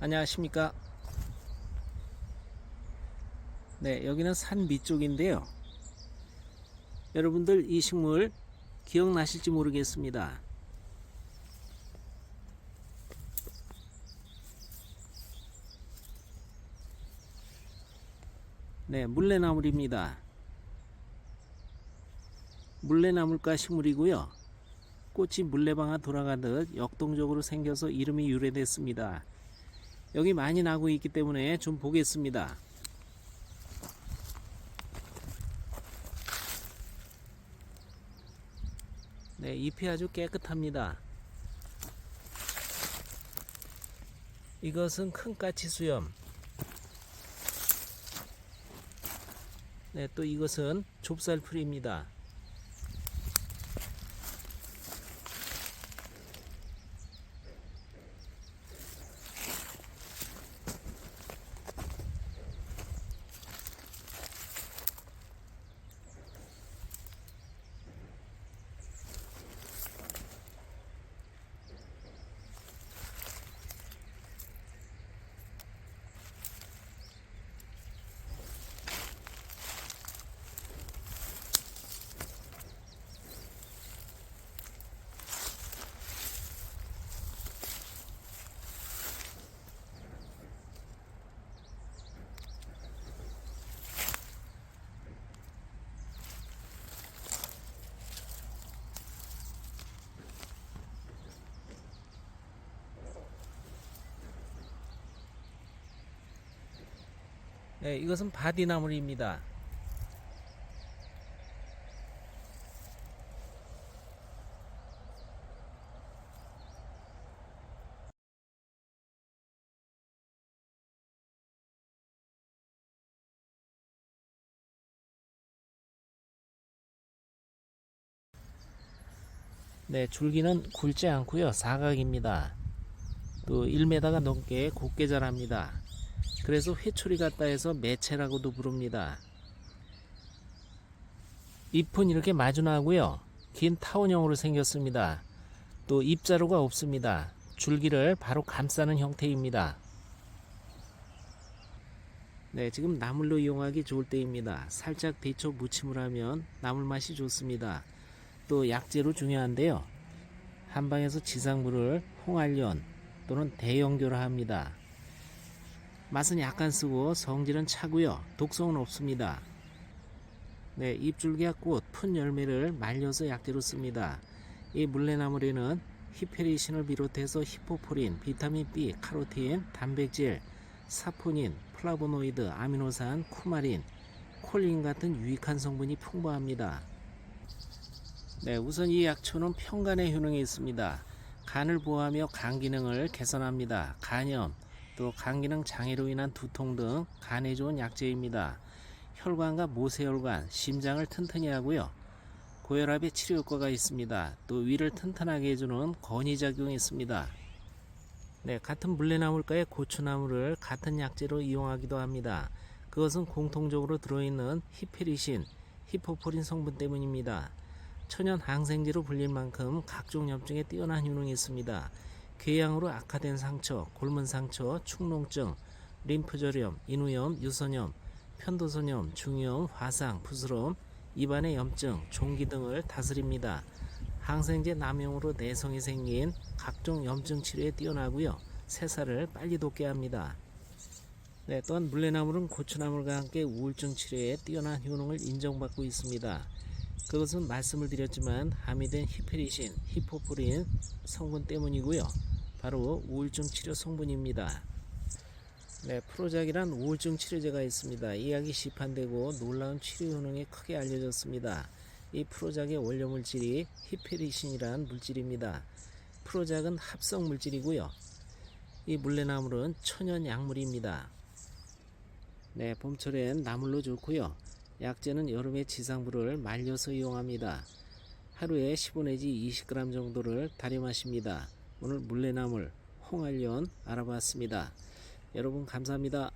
안녕하십니까? 네 여기는 산 밑쪽인데요. 여러분들 이 식물 기억나실지 모르겠습니다. 네 물레나물입니다. 물레나물과 식물이고요. 꽃이 물레방아 돌아가듯 역동적으로 생겨서 이름이 유래됐습니다 여기 많이 나고 있기 때문에 좀 보겠습니다. 네, 잎이 아주 깨끗합니다. 이것은 큰 까치 수염. 네, 또 이것은 좁쌀풀입니다. 네, 이것은 바디나물입니다. 네, 줄기는 굵지 않고요. 사각입니다. 또 1m가 넘게 곱게 자랍니다. 그래서 회초리 같다 해서 매채라고도 부릅니다. 잎은 이렇게 마주나고요. 긴 타원형으로 생겼습니다. 또 잎자루가 없습니다. 줄기를 바로 감싸는 형태입니다. 네, 지금 나물로 이용하기 좋을 때입니다. 살짝 데쳐 무침을 하면 나물 맛이 좋습니다. 또 약재로 중요한데요. 한방에서 지상물을 홍알련 또는 대형교라 합니다. 맛은 약간 쓰고 성질은 차고요. 독성은 없습니다. 네, 잎줄기와 꽃, 푼 열매를 말려서 약재로 씁니다. 이 물레나물에는 히페리신을 비롯해서 히포포린, 비타민 B, 카로틴, 단백질, 사포닌, 플라보노이드, 아미노산, 쿠마린, 콜린 같은 유익한 성분이 풍부합니다. 네, 우선 이 약초는 평간의 효능이 있습니다. 간을 보호하며 간 기능을 개선합니다. 간염, 또 간기능 장애로 인한 두통 등 간에 좋은 약재입니다. 혈관과 모세혈관, 심장을 튼튼히 하고요. 고혈압의 치료 효과가 있습니다. 또 위를 튼튼하게 해주는 건의작용이 있습니다. 네, 같은 물레나물과의 고추나물을 같은 약재로 이용하기도 합니다. 그것은 공통적으로 들어있는 히페리신, 히포포린 성분 때문입니다. 천연 항생제로 불릴 만큼 각종 염증에 뛰어난 효능이 있습니다. 궤양으로 악화된 상처, 골문 상처, 축농증, 림프절염, 인후염, 유선염, 편도선염, 중이염, 화상, 부스럼, 입안의 염증, 종기 등을 다스립니다. 항생제 남용으로 내성이 생긴 각종 염증 치료에 뛰어나고요. 새살을 빨리 돋게 합니다. 네, 또한 물레나물은 고추나물과 함께 우울증 치료에 뛰어난 효능을 인정받고 있습니다. 그것은 말씀을 드렸지만 함유된 히페리신, 히포프린 성분 때문이고요. 바로 우울증 치료 성분입니다. 네, 프로작이란 우울증 치료제가 있습니다. 이 약이 시판되고 놀라운 치료 효능이 크게 알려졌습니다. 이 프로작의 원료 물질이 히페리신이란 물질입니다. 프로작은 합성 물질이고요. 이 물레나물은 천연 약물입니다. 네, 봄철엔 나물로 좋고요. 약재는 여름에 지상부를 말려서 이용합니다. 하루에 15 내지 20g 정도를 다려 마십니다. 오늘 물레나물, 홍알련 알아봤습니다. 여러분 감사합니다.